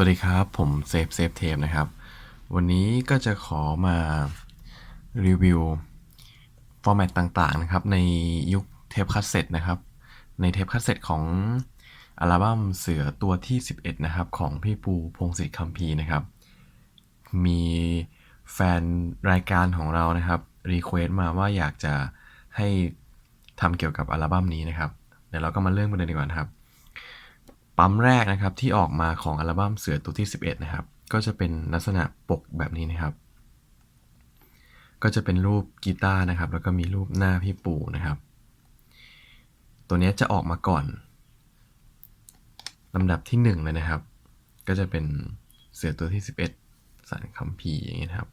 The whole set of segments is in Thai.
วัสดีครับ ผมเซฟเซฟเทปนะครับ วันนี้ก็จะขอมารีวิว ฟอร์แมตต่างๆนะครับ ในยุคเทปคาสเซ็ตนะครับ ในเทปคาสเซ็ตของอัลบั้มเสือตัวที่ 11 นะครับ ของพี่ปูพงศิษฐ์คัมภีนะครับ มีแฟนรายการของเรานะครับรีเควสต์มาว่าอยากจะให้ทำเกี่ยวกับอัลบั้มนี้นะครับ เดี๋ยวเราก็มาเริ่มกันเลยดีกว่านะครับ ปั๊มแรกนะครับที่ออกมาของอัลบั้มเสือตัวที่ 11 นะครับ ก็จะเป็นลักษณะปกแบบนี้นะครับ ก็จะเป็นรูปกีตาร์นะครับ แล้วก็มีรูปหน้าพี่ปู่นะครับ ตัวนี้จะออกมาก่อนลำดับที่ 1 เลยนะครับ ก็จะเป็นเสือตัวที่ 11 สารคัมภีร์อย่างนี้นครับ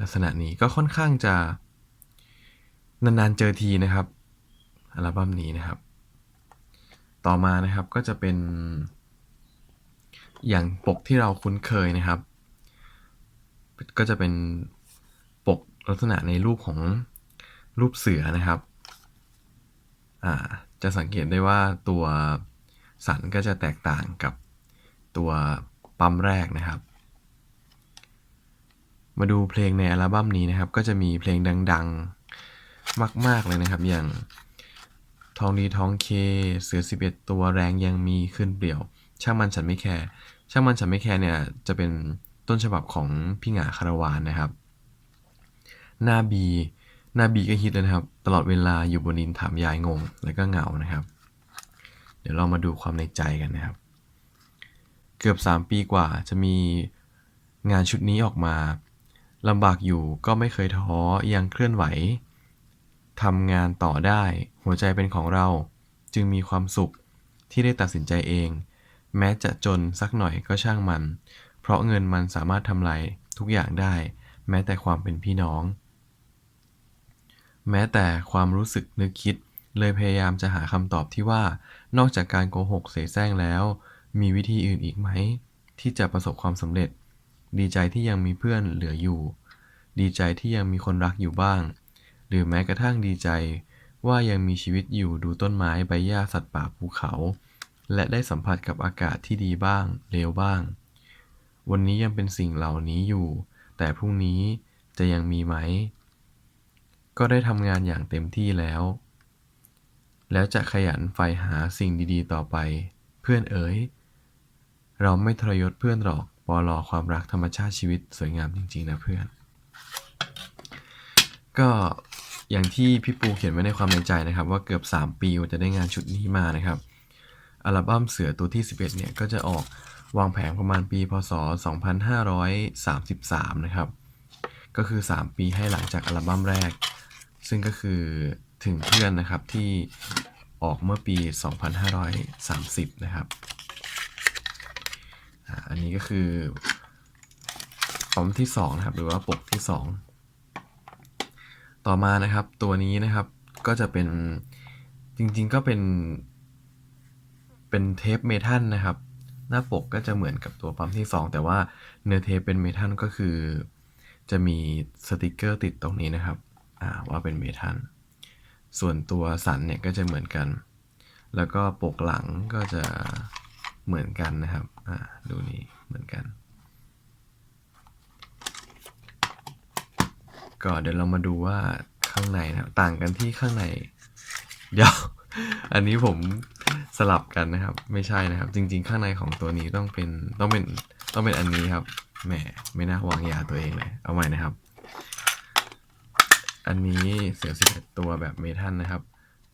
ลักษณะนี้ก็ค่อนข้างจะนานๆเจอทีนะครับ อัลบั้มนี้นะครับ ต่อมานะครับก็จะเป็น อย่างปกที่เราคุ้นเคยนะครับ ก็จะเป็นปกลักษณะในรูปของรูปเสือนะครับจะสังเกตได้ว่าตัวสันก็จะแตกต่างกับตัวปั๊มแรกนะครับ มาดูเพลงในอัลบั้มนี้นะครับ ก็จะมีเพลงดัง ๆ มาก ๆ เลยนะครับ อย่าง ทองดีทองเค เสือ11ตัวแรงยังมีขึ้นเปลี่ยว ช่างมันฉันไม่แคร์ ช่างมันฉันไม่แคร์เนี่ยจะเป็นต้นฉบับของพี่หงาคารวานนะครับ หน้าบีหน้าบีก็ฮิตเลยนะครับ ตลอดเวลาอยู่บนดินถามยายงง แล้วก็เหงานะครับ เดี๋ยวเรามาดูความในใจกันนะครับ เกือบ 3 ปีกว่าจะมีงานชุดนี้ออกมาลำบากอยู่ก็ไม่เคยท้อยังเคลื่อนไหว ทำงานต่อได้ หัวใจเป็นของเรา จึงมีความสุขที่ได้ตัดสินใจเอง แม้จะจนสักหน่อยก็ช่างมัน เพราะเงินมันสามารถทำลายทุกอย่างได้ แม้แต่ความเป็นพี่น้อง แม้แต่ความรู้สึกนึกคิดเลยพยายามจะหาคำตอบที่ว่า นอกจากการโกหกเสแสร้งแล้ว มีวิธีอื่นอีกไหม ที่จะประสบความสำเร็จ ดีใจที่ยังมีเพื่อนเหลืออยู่ ดีใจที่ยังมีคนรักอยู่บ้าง หรือแม้กระทั่งดีใจ ว่ายังมีชีวิตอยู่ดูต้นไม้ใบหญ้าสัตว์ป่าภูเขา และได้สัมผัสกับอากาศที่ดีบ้างเลวบ้าง วันนี้ยังเป็นสิ่งเหล่านี้อยู่ แต่พรุ่งนี้จะยังมีไหม ก็ได้ทำงานอย่างเต็มที่แล้ว แล้วจะขยันใฝ่หาสิ่งดีๆ ต่อไป เพื่อนเอ๋ยเราไม่ทรยศเพื่อนหรอกปอลอความรักธรรมชาติชีวิตสวยงามจริง ๆ นะเพื่อน ก็ อย่างที่พี่ปูเขียนไว้ในความในใจนะครับ ว่าเกือบ 3 ปีว่าจะได้งานชุดนี้มานะครับอัลบั้มเสือตัวที่ 11 เนี่ยก็จะออกวางแผงประมาณปี พศ 2533 นะครับ ก็คือ 3 ปีให้หลังจากอัลบั้มแรก ซึ่งก็คือถึงเพื่อนนะครับที่ออกเมื่อปี 2530 นะครับ อันนี้ก็คือฟอมที่ 2 นะครับ หรือว่าปกที่ 2 ต่อมานะครับตัวนี้นะครับก็จะเป็นจริงๆก็เป็น เป็นเทปเมทัลนะครับ หน้าปกก็จะเหมือนกับตัวปั๊มที่ 2 แต่ว่าเนื้อเทปเป็นเมทัลก็คือ จะมีสติกเกอร์ติดตรงนี้นะครับว่าเป็นเมทัลส่วนตัวสันเนี่ยก็จะเหมือนกัน แล้วก็ปกหลังก็จะเหมือนกันนะครับดูนี่เหมือนกัน ก็เดี๋ยวเรามาดูว่าข้างในนะต่างกันที่ข้างใน เดี๋ยว อันนี้ผมสลับกันนะครับ ไม่ใช่นะครับ จริง ๆ ข้างในของตัวนี้ต้องเป็นต้องเป็นต้องเป็นอันนี้ครับแหมไม่น่าวางยาตัวเองเลยเอาใหม่นะครับ อันนี้เสือสิบเอ็ดตัวแบบเมทัลนะครับ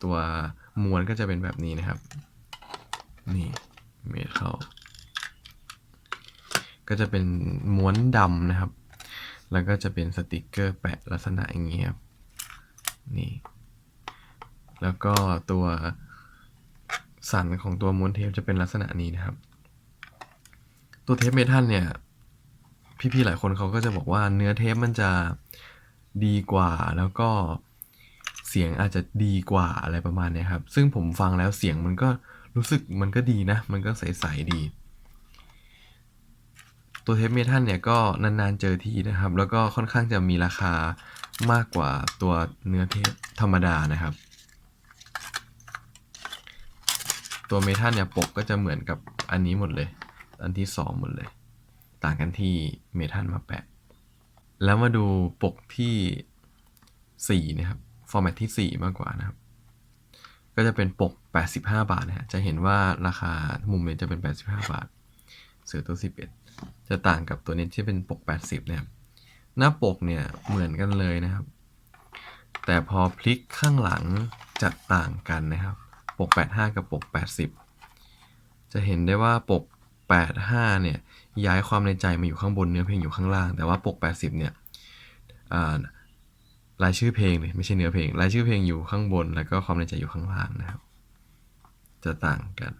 ตัวมวนก็จะเป็นแบบนี้นะครับ นี่เมทัลก็จะเป็นม้วนดำนะครับ แล้วก็จะเป็นสติกเกอร์แปะลักษณะอย่างนี้ครับนี่ แล้วก็ตัวสันของตัวม้วนเทปจะเป็นลักษณะนี้นะครับ ตัวเทปเมทัลเนี่ย พี่ๆหลายคนเขาก็จะบอกว่าเนื้อเทปมันจะดีกว่าแล้วก็เสียงอาจจะดีกว่าอะไรประมาณเนี้ยครับ ซึ่งผมฟังแล้วเสียงมันก็รู้สึกมันก็ดีนะ มันก็ใสๆดี ตัวเทปเมทัลเนี่ยก็นานๆเจอทีนะครับ แล้วก็ค่อนข้างจะมีราคามากกว่าตัวเนื้อเทปธรรมดานะครับ ตัวเมทัลเนี่ยปกก็จะเหมือนกับอันนี้หมดเลย อันที่สองหมดเลย ต่างกันที่เมทัลมาแปะ แล้วมาดูปกที่สี่นะครับ ฟอร์แมตที่สี่มากกว่านะครับก็จะเป็นปก 85 บาทนะฮะ จะเห็นว่าราคามุมเนี่ยจะเป็น 85 บาท เสือตัว 11 จะต่างกับตัวนี้ที่เป็นปก 80นะครับหน้าปกเนี่ยเหมือนกันเลยนะครับ แต่พอพลิกข้างหลังจะต่างกันนะครับ ปก 85 กับปก 80 จะเห็นได้ว่าปก 85เนี่ยย้ายความในใจมาอยู่ข้างบนเนื้อเพลงอยู่ข้างล่าง แต่ว่าปก 80เนี่ยอ่ารายชื่อเพลงเลยไม่ใช่เนื้อเพลงรายชื่อเพลงอยู่ข้างบน แล้วก็ความในใจอยู่ข้างล่างนะครับ จะต่างกัน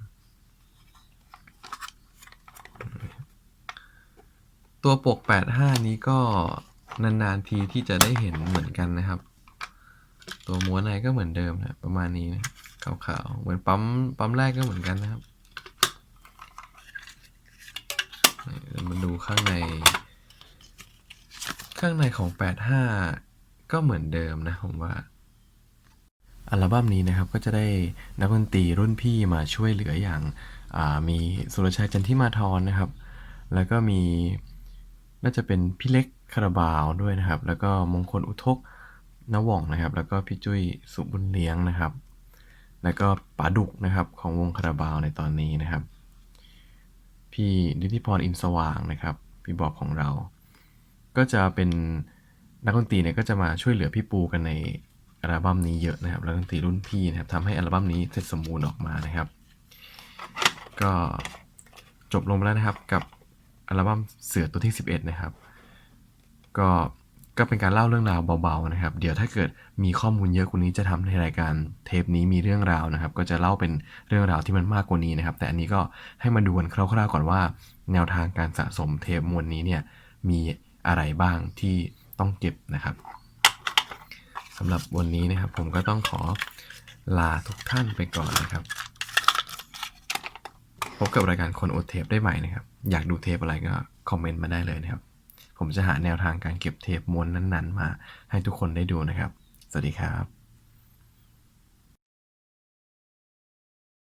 ตัวปก 85 นี้ก็นานๆทีที่จะได้เห็นเหมือนกันนะครับ ตัวม้วนในก็เหมือนเดิมนะประมาณนี้นะขาวๆเหมือนปั๊มปั๊มแรกก็เหมือนกันนะครับมาดูข้างใน ข้างในของ 85 ก็เหมือนเดิมนะผมว่าอัลบั้มนี้นะครับก็จะได้นักดนตรีรุ่นพี่มาช่วยเหลืออย่างามีสุรชัยจันทิมาทรนะครับ แล้วก็มี น่าจะเป็นพี่เล็กคาราบาวด้วยนะครับ แล้วก็มงคลอุทกนว่องนะครับ แล้วก็พี่จุ้ยสุบุญเลี้ยงนะครับ แล้วก็ป๋าดุกนะครับของวงคาราบาวในตอนนี้นะครับ พี่นิติพรอินสว่างนะครับ พี่บอกของเรา ก็จะเป็นนักดนตรีเนี่ยก็จะมาช่วยเหลือพี่ปูกันในอัลบั้มนี้เยอะนะครับนักดนตรีรุ่นพี่นะครับทำให้อัลบั้มนี้เสร็จสมบูรณ์ออกมานะครับ ก็จบลงไปแล้วนะครับกับ อัลบั้มเสือตัวที่ 11 นะครับ ก็ก็เป็นการเล่าเรื่องราวเบาๆนะครับ เดี๋ยวถ้าเกิดมีข้อมูลเยอะกว่านี้จะทำในรายการเทปนี้มีเรื่องราวนะครับ ก็จะเล่าเป็นเรื่องราวที่มันมากกว่านี้นะครับ แต่อันนี้ก็ให้มาดูกันคร่าวๆก่อนว่า แนวทางการสะสมเทปมวลนี้เนี่ยมีอะไรบ้างที่ต้องเก็บนะครับสำหรับวันนี้นะครับผมก็ต้องขอลาทุกท่านไปก่อนนะครับ พบกับรายการคนโอดเทปได้ใหม่นะครับ อยากดูเทปอะไรก็คอมเมนต์มาได้เลยนะครับ ผมจะหาแนวทางการเก็บเทปม้วนนั้นๆ มาให้ทุกคนได้ดูนะครับ สวัสดีครับ